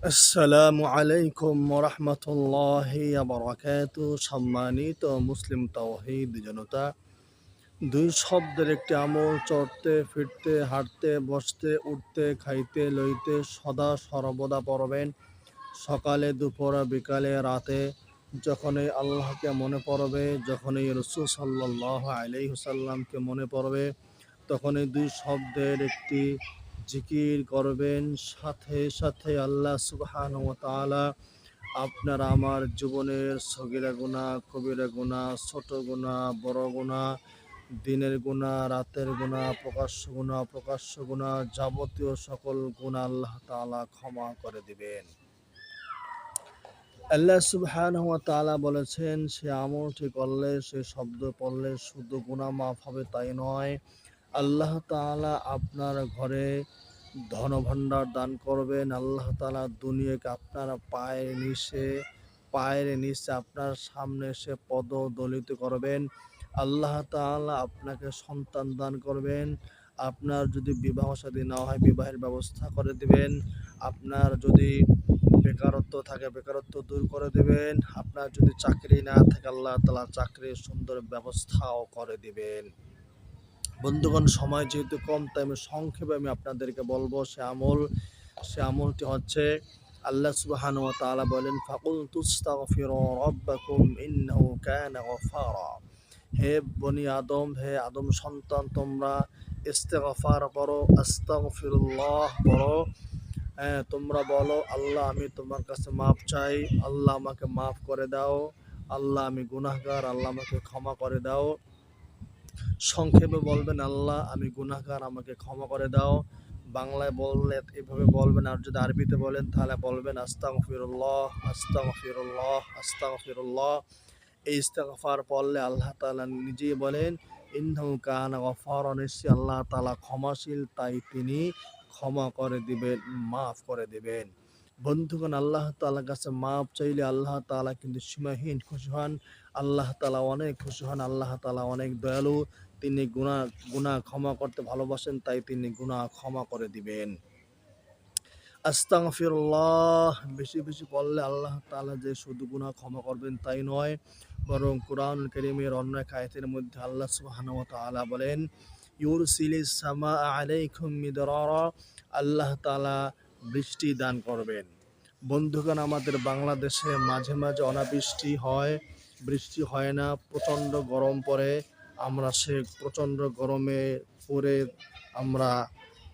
আসসালামু আলাইকুম রহমতুল্লাহ বরকাত সম্মানিত মুসলিম তৌহিদ জনতা, দুই শব্দের একটি আমল চড়তে, ফিরতে, হাঁটতে, বসতে, উঠতে, খাইতে, লইতে সদা সর্বদা পড়বেন। সকালে, দুপুরে, বিকালে, রাতে যখনই আল্লাহকে মনে পড়বে, যখনই রসুল সাল্লাহ আলাইসাল্লামকে মনে পড়বে, তখনই দুই শব্দের একটি জিকির করবেন, সাথে সাথে আল্লাহ সুবহান ও তাআলা আপনার আমার জীবনের সগিরা গুণা কবিরা গুণা ছোট গুণা বড় গুণা দিনের গুণা রাতের গুণা প্রকাশ্য গুণা প্রকাশ্য গুণা যাবতীয় সকল গুণা আল্লাহ তাআলা ক্ষমা করে দিবেন। আল্লাহ সুবহান তাআলা বলেছেন, সে আমলটি করলে, সে শব্দ পড়লে শুধু গুণা মাফ হবে তাই নয় আল্লাহ তাআলা আপনার ঘরে ধনভাণ্ডার দান করবেন। আল্লাহ তালা দুনিয়াকে আপনার পায়ের নিচে পায়ের নিচে আপনার সামনে এসে পদ দলিত করবেন। আল্লাহ তাআলা আপনাকে সন্তান দান করবেন। আপনার যদি বিবাহ সাদী না হয়, বিবাহের ব্যবস্থা করে দিবেন। আপনার যদি বেকারত্ব থাকে, বেকারত্ব দূর করে দেবেন। আপনার যদি চাকরি না থাকে, আল্লাহ তালা চাকরির সুন্দর ব্যবস্থাও করে দিবেন। বন্ধুগণ, সময় যেহেতু কম, তাই আমি সংক্ষেপে আমি আপনাদেরকে বলব, সে আমল, সে আমলটি হচ্ছে আল্লাহ সুবহান ওয়া তাআলা বলেন ফাকুল কানা গফারা। হে বনি আদম, হে আদম সন্তান, তোমরা ইস্তেগফার করো, আস্তাগফিরুল্লাহ পড়ো। হ্যাঁ তোমরা বলো, আল্লাহ, আমি তোমার কাছে মাফ চাই। আল্লাহ আমাকে মাফ করে দাও। আল্লাহ আমি গুনাহগার। আল্লাহ আমাকে ক্ষমা করে দাও। সংক্ষেপে বলবেন, আল্লাহ, আমি গুনাহগার, আমাকে ক্ষমা করে দাও। বাংলায় বললে এভাবে বলবেন, আর যদি আরবিতে বলেন, তাহলে বলবেন আস্তাগ ফিরুল্লাহ আস্তাগ ফিরুল্লাহ আস্তাগ ফিরুল্লাহ এই ইস্তেগফার পড়লে আল্লাহ তালা নিজেই বলেন, ইন্নাহু কানা গফারা নিশ্চয়ই আল্লাহ তালা ক্ষমাশীল, তাই তিনি ক্ষমা করে দিবেন, মাফ করে দিবেন। বন্ধুগণ, আল্লাহ তাআলার কাছে মাফ চাইলে আল্লাহ তাআলা কিন্তু সীমাহীন খুশি হন। আল্লাহ তালা অনেক খুশি হন, আল্লাহ তালা অনেক দয়ালু। তিনি গুণা গুণা ক্ষমা করতে ভালোবাসেন, তাই তিনি গুণা ক্ষমা করে দিবেন। আস্তাগফিরুল্লাহ, বেশি বেশি পড়লে আল্লাহ তাআলা যে শুধু গুনাহ ক্ষমা করবেন তাই নয়, বরং কোরআন কারীমের অন্য আয়াতের মধ্যে আল্লাহ সুবহানাহু ওয়া তাআলা বলেন, ইউরসিলিস সামা আলাইকুম আল্লাহ তাআলা বৃষ্টি দান করবেন। বন্ধুগণ, আমাদের বাংলাদেশে মাঝে মাঝে অনাবৃষ্টি হয়, বৃষ্টি হয় না, প্রচণ্ড গরম পড়ে। আমরা সে প্রচণ্ড গরমে পড়ে আমরা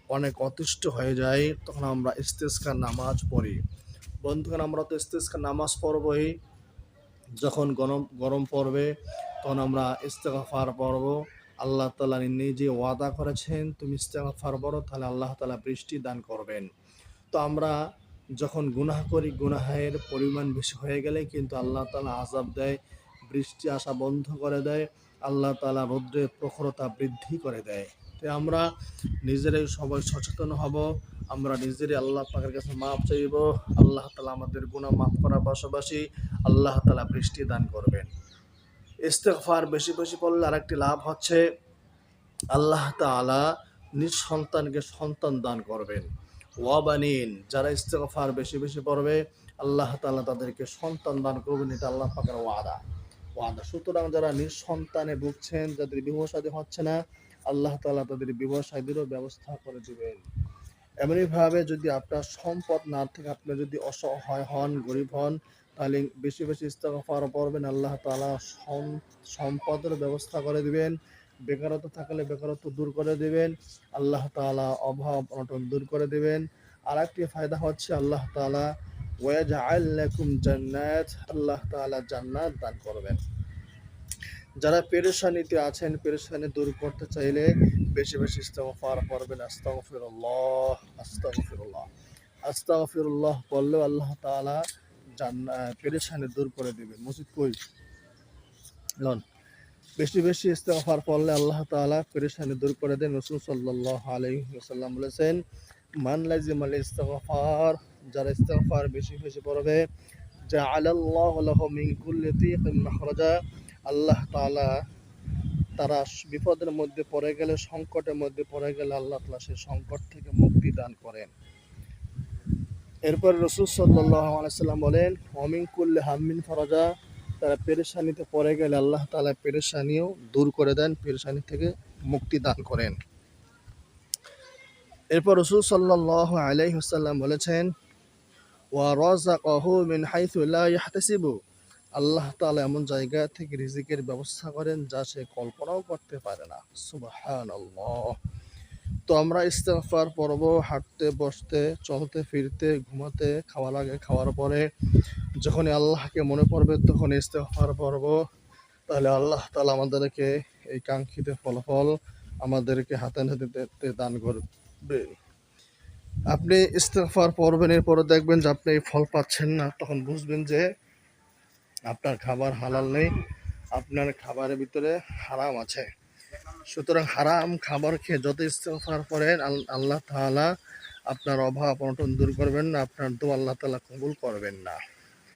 অনেক অতিষ্ঠ হয়ে যাই, তখন আমরা ইস্তেস্কার নামাজ পড়ি। বন্ধুগণ, আমরা তো ইস্তেস্কার নামাজ পড়বই। যখন গরম গরম পড়বে, তখন আমরা ইস্তেগফার পড়ব। আল্লাহ তালা নিজে ওয়াদা করেছেন, তুমি ইস্তেগফার পড়ো, তাহলে আল্লাহ তালা বৃষ্টি দান করবেন। তো আমরা যখন গুনাহ করি, গুনাহের পরিমাণ বেশি হয়ে গেলে কিন্তু আল্লাহ তালা আজাব দেয়, বৃষ্টি আসা বন্ধ করে দেয়। আল্লাহ তালা রৌদ্রের প্রখরতা বৃদ্ধি করে দেয়। তাই আমরা নিজেরাই সবাই সচেতন হব, আমরা নিজেরাই আল্লাহ পাকের কাছে মাপ চাইব, আল্লাহ তালা আমাদের গুণা মাফ করার পাশাপাশি আল্লাহ তালা বৃষ্টি দান করবেন। ইস্তেগফার বেশি বেশি পড়লে আরেকটি লাভ হচ্ছে, আল্লাহ তাআলা নিজ সন্তানকে সন্তান দান করবেন। ওয়াবানিন যারা ইস্তেগফার বেশি বেশি পড়বে আল্লাহ তাআলা তাদেরকে সন্তান দান করবেন, এটা আল্লাহ পাকের ওয়াদা। ওয়াদা। সুতরাং যারা নিঃসন্তানে ভুগছেন, যাদের বিবাহ শাদী হচ্ছে না, আল্লাহ তাআলা তাদের বিবাহ শাদীরও ব্যবস্থা করে দিবেন। এমনিভাবে যদি আপনার সম্পদ না থেকে, আপনি যদি অসহায় হন, গরিব হন, তাহলে বেশি বেশি ইস্তেগফার পড়বেন, আল্লাহ সম- সম্পদের ব্যবস্থা করে দিবেন। বেকারত্ব থাকলে বেকারত্ব দূর করে দিবেন, আল্লাহ তাআলা অভাব অনটন দূর করে দিবেন। আর একটি ফায়দা হচ্ছে, আল্লাহ তাআলা ওয়াজআল লাকুম জান্নাত, আল্লাহ তাআলা জান্নাত দান করবেন। যারা পেরেশানিতে আছেন, পেরেশানি দূর করতে চাইলে বেশি বেশি ইস্তেগফার পড়বেন আস্তাগফিরুল্লাহ আস্তাগফিরুল্লাহ। আস্তাগফিরুল্লাহ পড়লেও আল্লাহ তাআলা জান্না, পেরেশানি দূর করে দিবেন। মসজিদ কই? লন। বেশি বেশি ইস্তেগফার পড়লে আল্লাহ তাআলা পেরেশানি দূর করে দেন। রাসূল সাল্লাল্লাহু আলাইহি ওয়াসাল্লাম বলেছেন, মান লাজিমাল ইস্তেগফার যারা ইস্তেগফার বেশি বেশি পড়বে লাহু কুল্লি দিকিন মাখরাজা, আল্লাহ তাআলা তারা বিপদের মধ্যে পড়ে গেলে, সংকটের মধ্যে পড়ে গেলে আল্লাহ তাআলা সেই সংকট থেকে মুক্তি দান করেন। এরপর রসুল আলাইসাল্লাম বলেন অমিন কুল্লে হামিন ফরাজা তারা পেরেশানিতে পড়ে গেলে আল্লাহ তালা পেরেশানিও দূর করে দেন, পেরেশানি থেকে মুক্তি দান করেন। এরপর রসুল সাল্লাহ আলাইসাল্লাম বলেছেন ওয়া মিন হাইথু লা ইয়াহতাসিবু। আল্লাহ তাআলা এমন জায়গা থেকে রিজিকের ব্যবস্থা করেন যা সে কল্পনাও করতে পারে না। সুবহানাল্লাহ। তো আমরা ইস্তেগফার পড়ব, হাঁটতে, বসতে, চলতে, ফিরতে, ঘুমাতে, খাওয়া লাগে, খাওয়ার পরে যখনই আল্লাহকে মনে পড়বে তখন ইস্তেগফার পড়ব। তাহলে আল্লাহ তাআলা আমাদেরকে এই কাঙ্ক্ষিত ফলাফল আমাদেরকে হাতে নাতে দান করবে। আপনি ইস্তফার পড়বেন, এরপরে দেখবেন যে আপনি ফল পাচ্ছেন না, তখন বুঝবেন যে আপনার খাবার হালাল নেই, আপনার খাবারের ভিতরে হারাম আছে। সুতরাং হারাম খাবার খেয়ে যত ইস্তফার করেন আল্লাহ তালা আপনার অভাব অনটন দূর করবেন না, আপনার দো আল্লাহ তালা কবুল করবেন না।